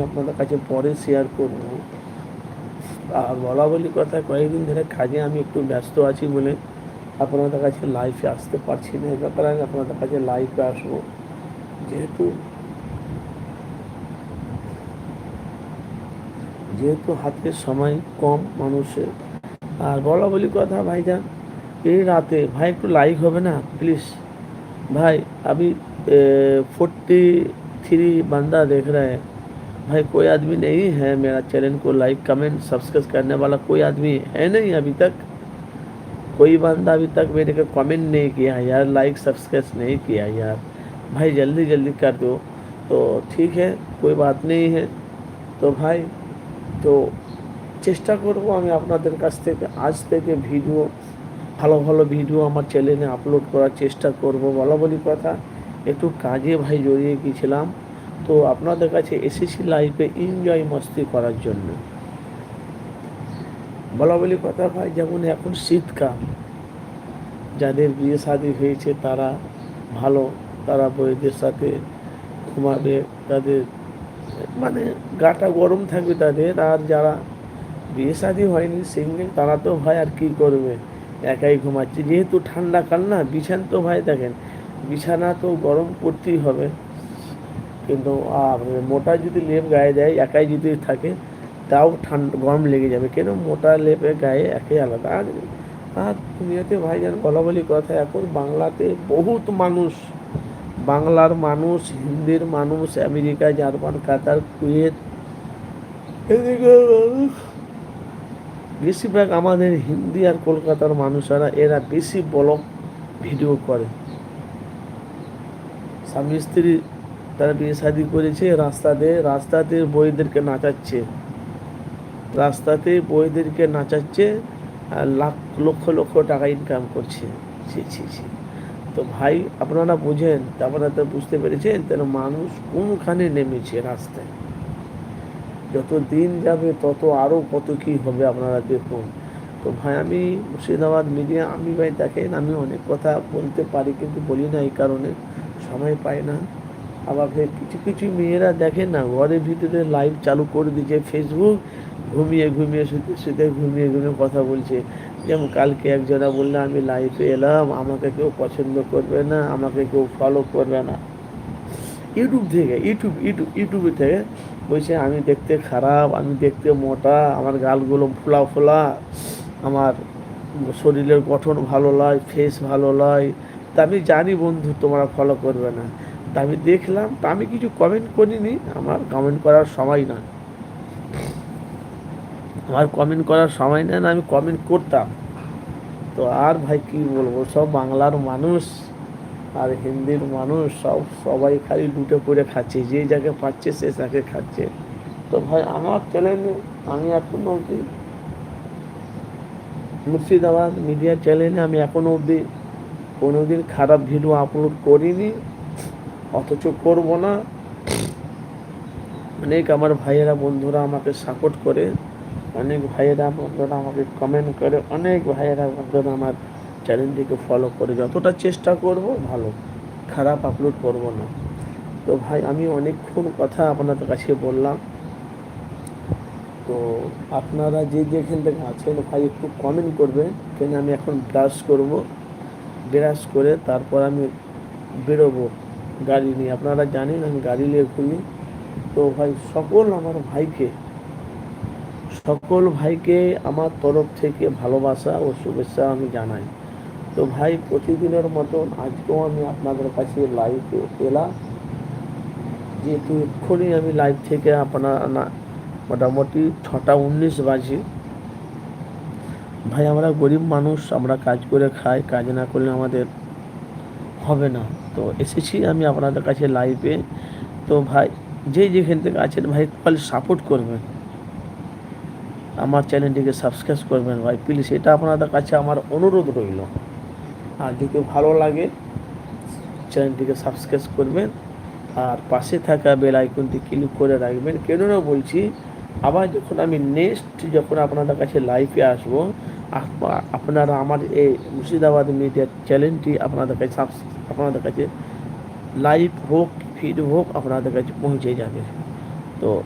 আপনাদের কাছে পরে শেয়ার করব আর বলা বলি কথা কয়েকদিন ধরে কাজে আমি একটু ব্যস্ত আছি বলে আপনাদের কাছে লাইফে আসতে পারছি না এ ব্যাপারে আমি আপনাদের কাছে লাইফে আসবো যেহেতু যেহেতু হাতে সময় কম মানুষের আর বলা বলি কথা ভাইজান এই রাতে ভাই একটু লাইক হবে না प्लीज़ भाई अभी फोर्टी थ्री बंदा देख रहे हैं भाई कोई आदमी नहीं है मेरा चैनल को लाइक कमेंट सब्सक्राइब करने वाला कोई आदमी है नहीं अभी तक कोई बंदा अभी तक मेरे को कमेंट नहीं किया यार लाइक सब्सक्राइब नहीं किया यार भाई जल्दी जल्दी कर दो तो ठीक है कोई बात नहीं है তো ভাই তো চেষ্টা করব আমি আপনাদের কাছ থেকে আজ থেকে ভিডিও ভালো ভালো ভিডিও আমার চ্যানেলে আপলোড করার চেষ্টা করব বলা বলি কথা একটু কাজে ভাই জড়িয়ে গিয়েছিলাম তো আপনাদের কাছে এসেছি লাইফে এনজয় মস্তি করার জন্য। বলা বলি কথা ভাই যেমন এখন শীতকাল, যাদের বিয়ে শাদী হয়েছে তারা ভালো, তারা বইদের সাথে ঘুমাবে, তাদের মানে গাটা গরম থাকবে তাদের, আর যারা বিয়ে শাদী হয়নি সিঙ্গেল তারা তো ভাই আর কি করবে? একাই ঘুমাচ্ছে। যেহেতু ঠান্ডা কাল না, বিছান তো ভাই দেখেন, বিছানা তো গরম করতেই হবে। কিন্তু মোটা যদি লেপ গায়ে দেয়, একাই যদি থাকে, তাও ঠান্ডা, গরম লেগে যাবে। কেন? মোটা লেপে গায়ে একাই আলাদা। আর আর দুনিয়াতে ভাইজান বলা বলি কথা, এখন বাংলাতে বহুত মানুষ। বাংলার মানুষ, হিন্দির মানুষ, আমেরিকা, জার্মান, কাতার, কুয়েত বেশিরভাগ আমাদের হিন্দি আর কলকাতার মানুষেরা, এরা বেশি বলক ভিডিও করে। স্বামী স্ত্রী তারা বিয়ে শাদি করেছে, রাস্তাতে রাস্তাতে বইদেরকে নাচাচ্ছে। রাস্তাতে বইদেরকে নাচাচ্ছে, আর লাখ, লক্ষ লক্ষ টাকা ইনকাম করছে। ছি ছি ছি। তো ভাই, আপনারা বুঝেন আপনারা তো বুঝতে পেরেছেন, তাহলে মানুষ কোনখানে নেমেছে রাস্তায়? যত দিন যাবে তত আরও কত কী হবে আপনারা দেখুন। তো ভাই, আমি মুর্শিদাবাদ মিডিয়া আমি ভাই দেখেন, আমি অনেক কথা বলতে পারি, কিন্তু বলি না এই কারণে, সময় পাই না। আবার কিছু কিছু মেয়েরা দেখে না, ঘরের ভিতরে লাইভ চালু করে দিয়েছে ফেসবুক ঘুমিয়ে ঘুমিয়ে শুতে শুতে ঘুমিয়ে ঘুমিয়ে কথা বলছে। যেমন কালকে একজনা বললে, আমি লাইভে এলাম, আমাকে কেউ পছন্দ করবে না, আমাকে কেউ ফলো করবে না। ইউটিউব থেকে ইউটিউব ইউটিউব ইউটিউবে থেকে বলছে, আমি দেখতে খারাপ, আমি দেখতে মোটা, আমার গালগুলো ফোলা ফোলা, আমার শরীরের গঠন ভালো লয় ফেস ভালো লয় তা আমি জানি বন্ধু, তোমরা ফলো করবে না। তা আমি দেখলাম, তা আমি কিছু কমেন্ট করিনি, আমার কমেন্ট করার সময় না আমার কমেন্ট করার সময় না আমি কমেন্ট করতাম। তো আর ভাই কি বলব, সব বাংলার মানুষ আর হিন্দির মানুষ, সব সবাই খালি লুটে পড়ে খাচ্ছে, যে যাকে পাচ্ছে সে তাকে খাচ্ছে। তো ভাই আমার চ্যানেলে আমি এখনও অবধি মুর্শিদাবাদ মিডিয়া চ্যানেলে আমি এখনও অবধি কোনোদিন খারাপ ভিডিও আপলোড করিনি। অথচ করব না। অনেক আমার ভাইয়েরা, বন্ধুরা আমাকে সাপোর্ট করে, অনেক ভাইয়েরা, বন্ধুরা আমাকে কমেন্ট করে, অনেক ভাইয়েরা, বন্ধুরা আমার চ্যানেলটিকে ফলো করে। যতটা চেষ্টা করব, ভালো। খারাপ আপলোড করব না। তো ভাই, আমি অনেকক্ষণ কথা আপনাদের কাছে বললাম। তো আপনারা যে যেখান থেকে আছেন, ভাই, একটু কমেন্ট করবেন। কেন আমি এখন ব্রাশ করব? ব্রাশ করে তারপর আমি বেরোবো। গাড়ি নিয়ে। আপনারা জানেন আমি গাড়ি নিয়ে খুলি তো ভাই, সকল আমার ভাইকে, সকল ভাইকে আমার তরফ থেকে ভালোবাসা ও শুভেচ্ছা আমি জানাই। তো ভাই, প্রতিদিনের মতন আজকেও আমি আপনাদের কাছে লাইভে এলাম। যেহেতু এক্ষুনি আমি লাইভ থেকে আপনার না, মোটামুটি ছটা উনিশ বাজে। ভাই, আমরা গরিব মানুষ, আমরা কাজ করে খাই, কাজ না করলে আমাদের হবে না। তো এসেছি আমি আপনাদের কাছে লাইভে তো ভাই, যে যেখান থেকে আছেন ভাই খালি সাপোর্ট করবেন। আমার চ্যানেলটিকে সাবস্ক্রাইব করবেন ভাই। প্লিজ এটা আপনাদের কাছে আমার অনুরোধ রইল। আর যদি ভালো লাগে চ্যানেলটিকে সাবস্ক্রাইব করবেন। আর পাশে থাকা বেল আইকনটি ক্লিক করে রাখবেন। কেননা বলছি, আবার যখন আমি নেক্সট যখন আপনাদের কাছে লাইভে আসব আপনারা আমার এই মুর্শিদাবাদ মিডিয়া চ্যানেলটি আপনাদের কাছে আপনাদের কাছে লাইভ হোক ফিড হোক, আপনাদের কাছে পৌঁছে যাবে। তো